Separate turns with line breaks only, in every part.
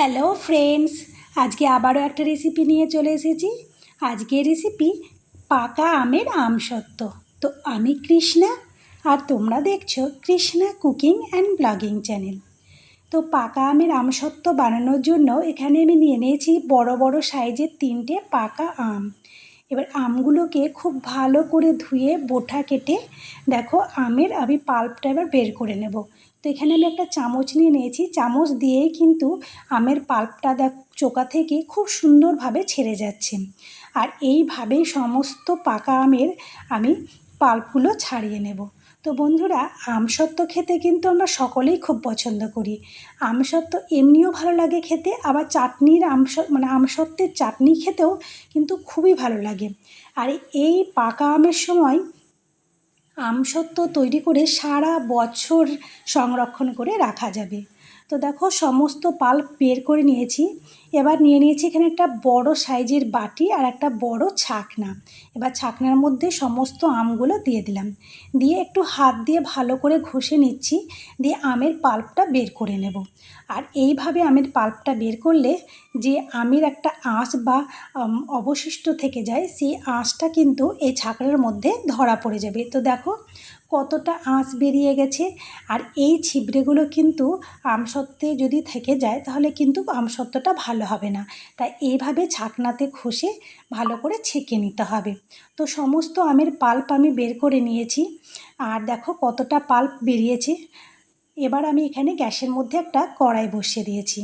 Hello friends আজকে আবারও একটা রেসিপি নিয়ে চলে এসেছি। আজকে রেসিপি পাকা আমের আমসত্ত্ব তো আমি কৃষ্ণা, আর তোমরা দেখছ Krishna cooking and blogging channel. তো পাকা আমের আমসত্ত্ব বানানোর জন্য এখানে আমি নিয়ে নিয়েছি বড় বড় সাইজের তিনটে পাকা আম। এবার আমগুলোকে খুব ভালো করে ধুয়ে বোঠা কেটে দেখো আমের, আমি পাল্পটা এবার বের করে নেব। তো এখানে আমি একটা চামচ নিয়ে নিয়েছি। চামচ দিয়েই কিন্তু আমের পাল্পটা দেখ চোকা থেকে খুব সুন্দরভাবে ছেড়ে যাচ্ছে। আর এইভাবেই সমস্ত পাকা আমের আমি পাল্পগুলো ছাড়িয়ে নেব। তো বন্ধুরা, আমসত্ত্ব খেতে কিন্তু আমরা সকলেই খুব পছন্দ করি। আমসত্ত্ব এমনিও ভালো লাগে খেতে, আবার চাটনির আমস মানে আমসত্ত্বের চাটনি খেতেও কিন্তু খুবই ভালো লাগে। আর এই পাকা আমের সময় আমসত্ত্ব তৈরি করে সারা বছর সংরক্ষণ করে রাখা যাবে। তো দেখো সমস্ত পাল্প বের করে নিয়েছি। এবার নিয়ে নিয়েছি এখানে একটা বড় সাইজের বাটি আর একটা বড় ছাকনা। এবার ছাকনার মধ্যে সমস্ত আমগুলো দিয়ে দিলাম। দিয়ে একটু হাত দিয়ে ভালো করে ঘষে নিচ্ছি। দিয়ে আমের পাল্পটা বের করে নেব। আর এইভাবে আমের পাল্পটা বের করলে যে আমের একটা আঁশ বা অবশিষ্ট থেকে যায়, সেই আঁশটা কিন্তু এই ছাকনার মধ্যে ধরা পড়ে যাবে। তো দেখো কতটা আঁশ বেরিয়ে গেছে আর এই ছিবড়েগুলো কিন্তু আমসত্ত্বে যদি থেকে যায় তাহলে কিন্তু আমসত্ত্বটা ভালো হবে না। তাই এইভাবে ছাকনাতে ঘষে ভালো করে ছেঁকে নিতে হবে। তো সমস্ত আমের পাল্প আমি বের করে নিয়েছি। আর দেখো কতটা পাল্প বেরিয়েছে। এবার আমি এখানে গ্যাসের মধ্যে একটা কড়াই বসিয়ে দিয়েছি।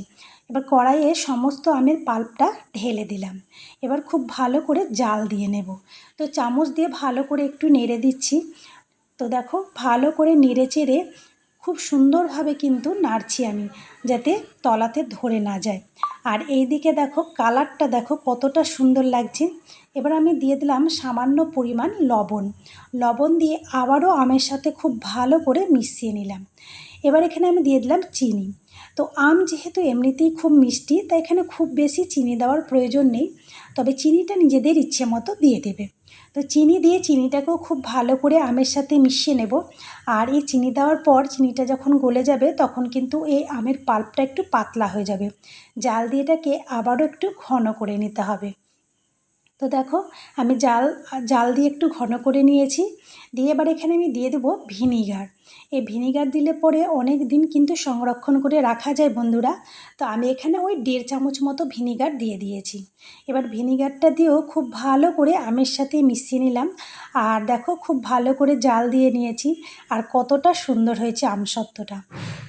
এবার কড়াইয়ে সমস্ত আমের পাল্পটা ঢেলে দিলাম। এবার খুব ভালো করে জাল দিয়ে নেব। তো চামচ দিয়ে ভালো করে একটু নেড়ে দিচ্ছি। তো দেখো, ভালো করে নেড়ে চেড়ে খুব সুন্দরভাবে কিন্তু নাড়ছি আমি, যাতে তলাতে ধরে না যায়। আর এই দিকে দেখো, কালারটা দেখো কতটা সুন্দর লাগছে। এবার আমি দিয়ে দিলাম সামান্য পরিমাণ লবণ। লবণ দিয়ে আবারও আমের সাথে খুব ভালো করে মিশিয়ে নিলাম। এবার এখানে আমি দিয়ে দিলাম চিনি। তো আম যেহেতু এমনিতেই খুব মিষ্টি, তাই এখানে খুব বেশি চিনি দেওয়ার প্রয়োজন নেই। তবে চিনিটা নিজেদের ইচ্ছে মতো দিয়ে দেবে। তো চিনি দিয়ে চিনিটাকেও খুব ভালো করে আমের সাথে মিশিয়ে নেব। আর এই চিনি দেওয়ার পর চিনিটা যখন গলে যাবে, তখন কিন্তু এই আমের পাল্পটা একটু পাতলা হয়ে যাবে। জাল দিয়ে এটাকে আবারও একটু ঘন করে নিতে হবে। তো দেখো, আমি জাল জাল দিয়ে একটু ঘন করে নিয়েছি। দিয়ে এবার এখানে আমি দিয়ে দেবো ভিনিগার। এই ভিনিগার দিলে পরে অনেক দিন কিন্তু সংরক্ষণ করে রাখা যায় বন্ধুরা। তো আমি এখানে ওই দেড় চামচ মতো ভিনিগার দিয়ে দিয়েছি। এবার ভিনিগারটা দিয়েও খুব ভালো করে আমের সাথে মিশিয়ে নিলাম। আর দেখো খুব ভালো করে জাল দিয়ে নিয়েছি। আর কতটা সুন্দর হয়েছে আমসত্ত্বটা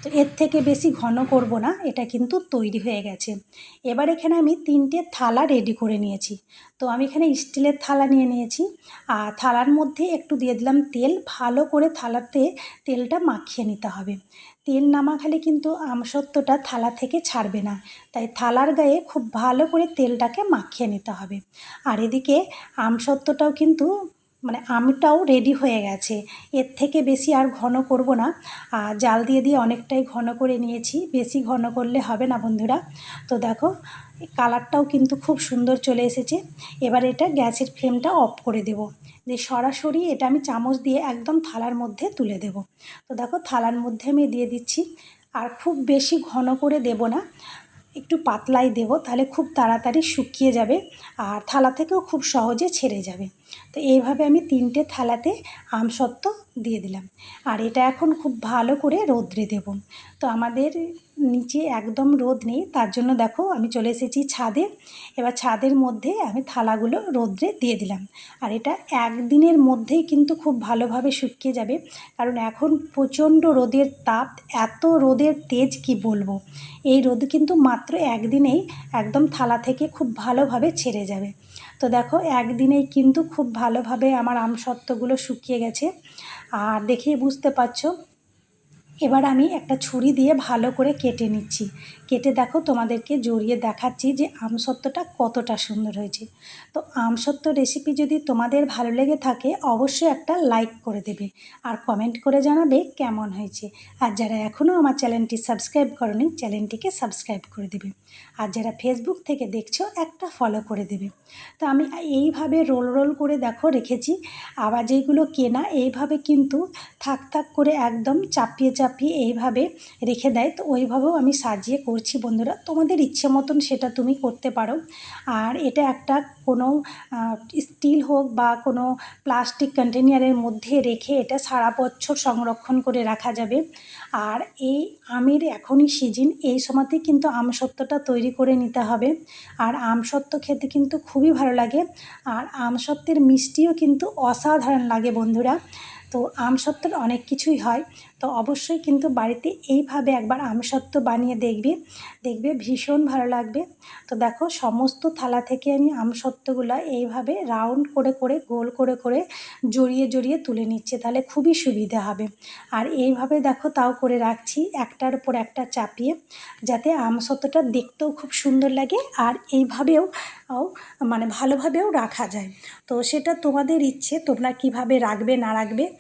তো এর থেকে বেশি ঘন করব না, এটা কিন্তু তৈরি হয়ে গেছে। এবার এখানে আমি তিনটে থালা রেডি করে নিয়েছি। তো আমি এখানে স্টিলের থালা নিয়ে নিয়েছি। আর থালার মধ্যে একটু দিয়ে দিলাম তেল ভালো করে থালাতে তেলটা মাখিয়ে নিতে হবে। তেল না মাখালে কিন্তু আমসত্ত্বটা থালা থেকে ছাড়বে না। তাই থালার গায়ে খুব ভালো করে তেলটাকে মাখিয়ে নিতে হবে। আর এদিকে আমসত্ত্বটাও কিন্তু মানে আমটাও রেডি হয়ে গেছে। এর থেকে বেশি আর ঘন করব না। জাল দিয়ে দিয়ে অনেকটাই ঘন করে নিয়েছি। বেশি ঘন করলে হবে না বন্ধুরা। তো দেখো, কালারটাও কিন্তু খুব সুন্দর চলে এসেছে। এবার এটা গ্যাসের ফ্লেমটা অফ করে দেব। দিয়ে সরাসরি এটা আমি চামচ দিয়ে একদম থালার মধ্যে তুলে দেব। তো দেখো, থালার মধ্যে আমি দিয়ে দিচ্ছি। আর খুব বেশি ঘন করে দেব না। একটু পাতলাই দেব, তাহলে খুব তাড়াতাড়ি শুকিয়ে যাবে। আর থালা থেকেও খুব সহজে ছেড়ে যাবে। তো এইভাবে আমি তিনটে থালাতে আমসত্ত্ব দিয়ে দিলাম। আর এটা এখন খুব ভালো করে রৌদ্রে দেব। তো আমাদের নিচে একদম রোদ নেই, তার জন্য দেখো আমি চলে এসেছি ছাদে। এবার ছাদের মধ্যে আমি থালাগুলো রোদ্রে দিয়ে দিলাম। আর এটা একদিনের মধ্যেই কিন্তু খুব ভালোভাবে শুকিয়ে যাবে, কারণ এখন প্রচণ্ড রোদের তাপ। এত রোদের তেজ কি বলব? এই রোদ কিন্তু মাত্র একদিনেই একদম থালা থেকে খুব ভালোভাবে ছেড়ে যাবে। তো দেখো একদিনেই কিন্তু খুব ভালোভাবে আমার আমসত্ত্বগুলো শুকিয়ে গেছে। আর দেখেই বুঝতে পারছ এবার আমি একটা ছুরি দিয়ে ভালো করে কেটে নিচ্ছি। কেটে দেখো তোমাদেরকে জড়িয়ে দেখাচ্ছি যে আমসত্ত্বটা কতটা সুন্দর হয়েছে। তো আমসত্ত্ব রেসিপি যদি তোমাদের ভালো লেগে থাকে, অবশ্যই একটা লাইক করে দেবে আর কমেন্ট করে জানাবে কেমন হয়েছে। আর যারা এখনও আমার চ্যানেলটি সাবস্ক্রাইব করনি, চ্যানেলটিকে সাবস্ক্রাইব করে দেবে। আর যারা ফেসবুক থেকে দেখছ, একটা ফলো করে দেবে। তো আমি এইভাবে রোল রোল করে দেখো রেখেছি। আবার যেগুলো কেনা, এইভাবে কিন্তু থাক থাক করে একদম চাপিয়ে চাপিয়ে চাপিয়ে এইভাবে রেখে দেয়, তো ওইভাবেও আমি সাজিয়ে করছি বন্ধুরা। তোমাদের ইচ্ছে মতন সেটা তুমি করতে পারো। আর এটা একটা কোনো স্টিল হোক বা কোনো প্লাস্টিক কন্টেনারের মধ্যে রেখে এটা সারা বছর সংরক্ষণ করে রাখা যাবে। আর এই আমের এখনই সিজন, এই সময়তেই কিন্তু আমসত্ত্বটা তৈরি করে নিতে হবে। আর আমসত্ত্ব খেতে কিন্তু খুবই ভালো লাগে। আর আমসত্ত্বের মিষ্টিও কিন্তু অসাধারণ লাগে বন্ধুরা। তো আমসত্ত্বের অনেক কিছুই হয়। তো অবশ্যই কিন্তু বাড়িতে এইভাবে একবার আমসত্ত্ব বানিয়ে দেখবে। দেখবে ভীষণ ভালো লাগবে। তো দেখো সমস্ত থালা থেকে আমি আমসত্ত্বগুলো এইভাবে রাউন্ড করে করে, গোল করে করে জড়িয়ে জড়িয়ে তুলে নিচ্ছে। তাহলে খুবই সুবিধা হবে। আর এইভাবে দেখো তাও করে রাখছি একটার উপর একটা চাপিয়ে যাতে আম আমসত্ত্বটা দেখতেও খুব সুন্দর লাগে আর এইভাবেও মানে ভালোভাবেও রাখা যায়। তো সেটা তোমাদের ইচ্ছে, তোমরা কীভাবে রাখবে, না রাখবে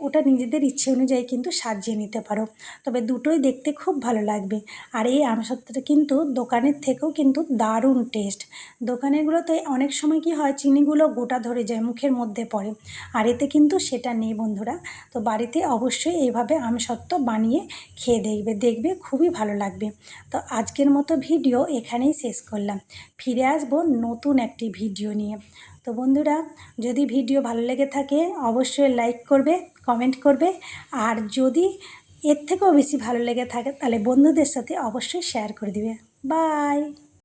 ওটা নিজেদের ইচ্ছে অনুযায়ী কিন্তু সাজিয়ে নিতে পারো। তবে দুটোই দেখতে খুব ভালো লাগবে। আর এই আমসত্ত্বটা কিন্তু দোকানের থেকেও কিন্তু দারুণ টেস্ট দোকানেরগুলোতে অনেক সময় কি হয়, চিনিগুলো গোটা ধরে যায়, মুখের মধ্যে পড়ে। আর এতে কিন্তু সেটা নেই বন্ধুরা। তো বাড়িতে অবশ্যই এইভাবে আমসত্ত্ব বানিয়ে খেয়ে দেখবে দেখবে খুবই ভালো লাগবে। তো আজকের মতো ভিডিও এখানেই শেষ করলাম। ফিরে আসব নতুন একটি ভিডিও নিয়ে। তো বন্ধুরা, যদি ভিডিও ভালো লেগে থাকে, অবশ্যই লাইক করবে। কমেন্ট করবে। আর যদি এর থেকেও বেশি ভালো লেগে থাকে, তাহলে বন্ধুদের সাথে অবশ্যই শেয়ার করে দিবে। বাই